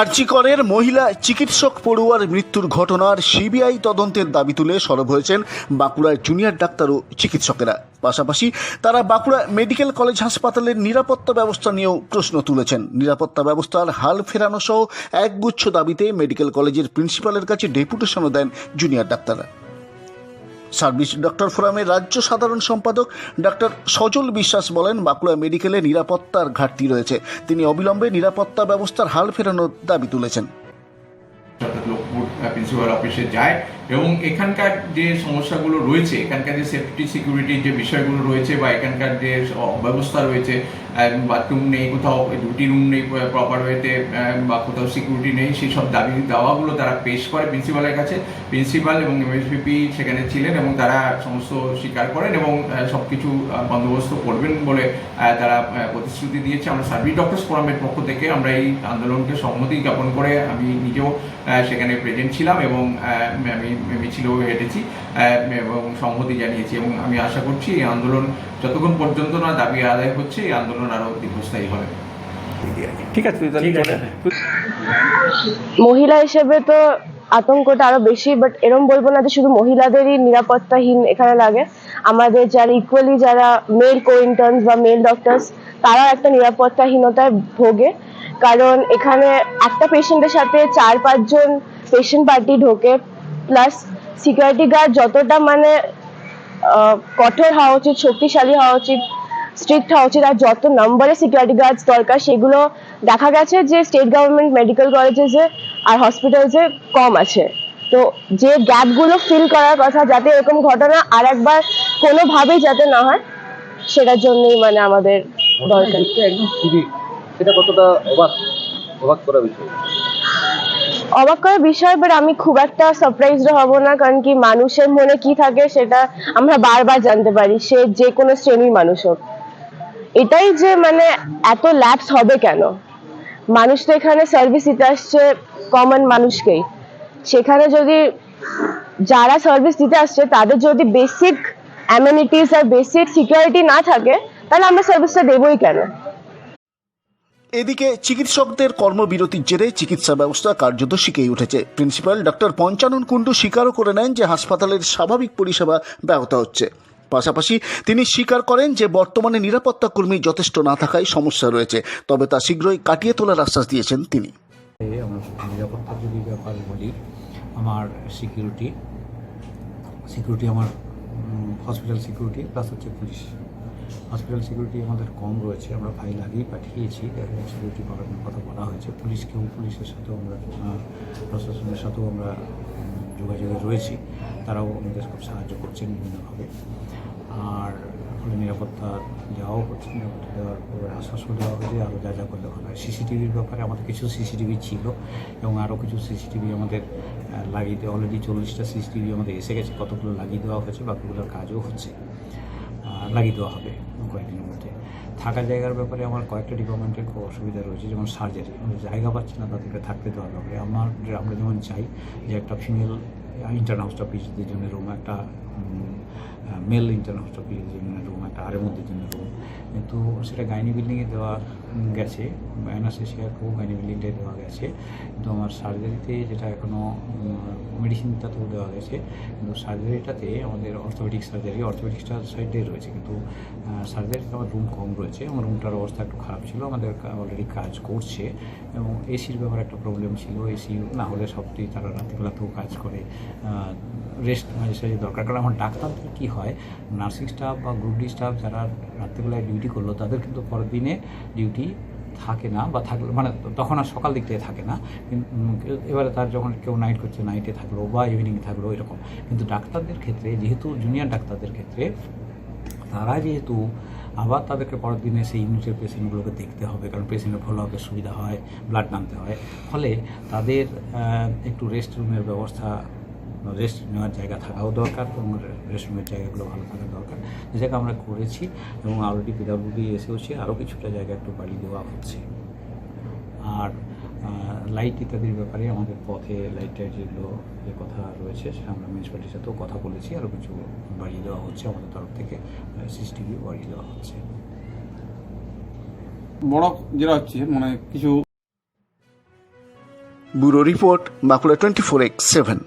আর্চিকরের মহিলা চিকিৎসক পড়ুয়ার মৃত্যুর ঘটনার সিবিআই তদন্তের দাবি তুলে সরব হয়েছেন বাঁকুড়ার জুনিয়র ডাক্তার ও চিকিৎসকেরা। পাশাপাশি তারা বাঁকুড়া মেডিকেল কলেজ হাসপাতালের নিরাপত্তা ব্যবস্থা নিয়েও প্রশ্ন তুলেছেন। নিরাপত্তা ব্যবস্থার হাল ফেরানো সহ একগুচ্ছ দাবিতে মেডিকেল কলেজের প্রিন্সিপালের কাছে ডেপুটেশনও দেন জুনিয়র ডাক্তাররা। সার্ভিস ডক্টর ফোরামের রাজ্য সাধারণ সম্পাদক ডক্টর সজল বিশ্বাস বলেন, বাঁকুড়া মেডিকেলে নিরাপত্তার ঘাটতি রয়েছে। তিনি অবিলম্বে নিরাপত্তা ব্যবস্থার হাল ফেরানোর দাবি তুলেছেন। প্রিন্সিপাল অফিসে যায় এবং এখানকার যে সমস্যাগুলো রয়েছে, এখানকার যে সেফটি সিকিউরিটির যে বিষয়গুলো রয়েছে বা এখানকার যে ব্যবস্থা রয়েছে বাথরুম নেই কোথাও ডিউটি রুম নেই প্রপার ওয়েতে বা কোথাও সিকিউরিটি নেই, সেই সব দাবি দাওয়াগুলো তারা পেশ করে প্রিন্সিপালের কাছে। প্রিন্সিপাল এবং এমএসভিপি সেখানে ছিলেন এবং তারা সমস্ত স্বীকার করেন এবং সব কিছু বন্দোবস্ত করবেন বলে তারা প্রতিশ্রুতি দিয়েছে। আমরা সার্ভিস ডক্টরস ফোরামের পক্ষ থেকে আমরা এই আন্দোলনকে সম্মতি জ্ঞাপন করে আমি নিজেও সেখানে প্রেজেন্ট ছিলাম এবং আমি মিছিলও হেঁটেছি এবং সংহতি জানিয়েছি এবং আমি আশা করছি এই আন্দোলন যতক্ষণ পর্যন্ত না দাবি আদায় হচ্ছে এই আন্দোলন আরও দীর্ঘস্থায়ী হবে। ঠিক আছে মহিলা হিসেবে তো আতঙ্কটা আরও বেশি বাট এরম বলব না যে শুধু মহিলাদেরই নিরাপত্তাহীন এখানে লাগে। আমাদের যারা ইকুয়ালি যারা মেল কো ইন্টার্নস বা মেল ডক্টরস তারাও একটা নিরাপত্তাহীনতায় ভোগে। কারণ এখানে একটা পেশেন্টের সাথে চার পাঁচজন পেশেন্ট পার্টি ঢোকে। প্লাস সিকিউরিটি গার্ড যতটা মানে কঠোর হওয়া উচিত শক্তিশালী হওয়া উচিত স্ট্রিক্ট হওয়া উচিত আর যত নম্বরে সিকিউরিটি গার্ডস দরকার সেগুলো দেখা গেছে যে স্টেট গভর্নমেন্ট মেডিকেল কলেজেসে আর হসপিটালসে কম আছে। তো যে গ্যাপগুলো ফিল করার কথা যাতে এরকম ঘটনা আর একবার কোনোভাবেই যাতে না হয় সেটার জন্যই মানে আমাদের দরকার। সেটা কতটা অবাক অবাক করা বিষয়। অবাক করার বিষয় বাট আমি খুব একটা সারপ্রাইজড হব না, কারণ কি মানুষের মনে কি থাকে সেটা আমরা বারবার জানতে পারি, সে যে কোনো শ্রেণির মানুষ হোক। এটাই যে মানে এত ল্যাপস হবে কেন? মানুষ তো এখানে সার্ভিস দিতে আসছে কমন মানুষকেই। সেখানে যদি যারা সার্ভিস দিতে আসছে, তাদের যদি বেসিক অ্যামিনিটিস আর বেসিক সিকিউরিটি না থাকে, তাহলে আমরা সার্ভিসটা দেবই কেন? এদিকে চিকিৎসকদের কর্মবিরতির জেরে চিকিৎসা ব্যবস্থা কার্যত শিখেই উঠেছে। প্রিন্সিপাল ডক্টর পঞ্চানন কুণ্ডু স্বীকারও করে নেন যে হাসপাতালের স্বাভাবিক পরিষেবা ব্যাহত হচ্ছে। পাশাপাশি তিনি স্বীকার করেন যে বর্তমানে নিরাপত্তা কর্মী যথেষ্ট না থাকায় সমস্যা রয়েছে, তবে তা শীঘ্রই কাটিয়ে তোলার আশ্বাস দিয়েছেন তিনি। নিরাপত্তার যদি ব্যাপার বলি আমার সিকিউরিটি সিকিউরিটি আমার হসপিটাল সিকিউরিটি, প্লাস হচ্ছে পুলিশ। হসপিটাল সিকিউরিটি আমাদের কম রয়েছে, আমরা ফাইল আগেই পাঠিয়েছি সিকিউরিটি বাড়ানোর কথা বলা হয়েছে। পুলিশকেও পুলিশের সাথেও আমরা প্রশাসনের সাথেও আমরা যোগাযোগে রয়েছি। তারাও আমাদের খুব সাহায্য করছেন বিভিন্নভাবে। আর ফলে নিরাপত্তা দেওয়াও হচ্ছে, নিরাপত্তা দেওয়ার পরে আশ্বাসও দেওয়া হয়েছে, আরও যা যা করলে ভালো হয় সিসিটিভির ব্যাপারে আমাদের কিছু সিসিটিভি ছিল, এবং আরও কিছু সিসিটিভি আমাদের লাগিয়ে দেওয়া অলরেডি চল্লিশটা সিসিটিভি আমাদের এসে গেছে। কতগুলো লাগিয়ে দেওয়া হয়েছে, বাকিগুলোর কাজও হচ্ছে। লাগিয়ে দেওয়া হবে কয়েকদিনের মধ্যে। থাকার জায়গার ব্যাপারে আমার কয়েকটা ডিপার্টমেন্টের খুব অসুবিধা রয়েছে, যেমন সার্জারি জায়গা পাচ্ছি না তাদেরকে থাকতে দেওয়ার ব্যাপারে। আমার আমরা যেমন চাই যে একটা ফিমেল ইন্টার্ন হস্টোপিসদের জন্য রুম একটা মেল ইন্টার্ন হস্টোপিসদের জন্য রুম একটা মধ্যে জন্য রুম কিন্তু সেটা গাইনি বিল্ডিংয়ে দেওয়া গেছে অ্যানাসেসিয়াকেও গাইনি বিল্ডিংটাই দেওয়া গেছে। কিন্তু আমার সার্জারিতে যেটা এখনও মেডিসিনটাতেও দেওয়া গেছে। কিন্তু সার্জারিটাতে আমাদের অর্থোপেডিক সার্জারি অর্থোপেডিক্সটা সাইডে রয়েছে। কিন্তু সার্জারিতে আমার রুম কম রয়েছে। আমার রুমটার অবস্থা একটু খারাপ ছিল। আমাদের অলরেডি কাজ করছে। এবং এসির ব্যাপারে একটা প্রবলেম ছিল। এসি না হলে সবটাই তারা রাত্রিবেলাতেও কাজ করে। রেস্ট মাঝে সাঝে দরকার। কারণ আমার ডাক্তারদের কী হয়? নার্সিং স্টাফ বা গ্রুপ ডি স্টাফ যারা রাত্রিবেলায় ডিউটি করল, তাদের কিন্তু পরের দিনে ডিউটি থাকে না বা থাকলে মানে তখন আর সকাল দিক থেকে থাকে না এবারে তার যখন কেউ নাইট করছে নাইটে থাকল বা ইভিনিংয়ে থাকল, এরকম। কিন্তু ডাক্তারদের ক্ষেত্রে, যেহেতু জুনিয়র ডাক্তারদের ক্ষেত্রে, তারা যেহেতু আবার তাদেরকে পরের দিনে সেই ইউনিটের পেশেন্টগুলোকে দেখতে হবে, কারণ পেশেন্টের ফলো আপের সুবিধা হয় ব্লাড টানতে হয়। ফলে তাদের একটু রেস্ট রুমের ব্যবস্থা রেস্ট নেওয়ার জায়গা থাকাও দরকার এবং রেস্ট রুমের জায়গাগুলো ভালো থাকা দরকার। যে জায়গা আমরা করেছি এবং অলরেডি পিডাব্লিউডি এসেওছে আরও কিছুটা জায়গা একটু বাড়িয়ে দেওয়া হচ্ছে। আর লাইট ইত্যাদির ব্যাপারে আমাদের পথে লাইট টাইট যেগুলো যে কথা রয়েছে সেটা আমরা মিউনিসিপ্যালিটির সাথেও কথা বলেছি আরও কিছু বাড়িয়ে দেওয়া হচ্ছে আমাদের তরফ থেকে সিসিটিভি বাড়িয়ে দেওয়া হচ্ছে। বড় যেটা হচ্ছে মানে কিছু bureau report Bankura twenty four X seven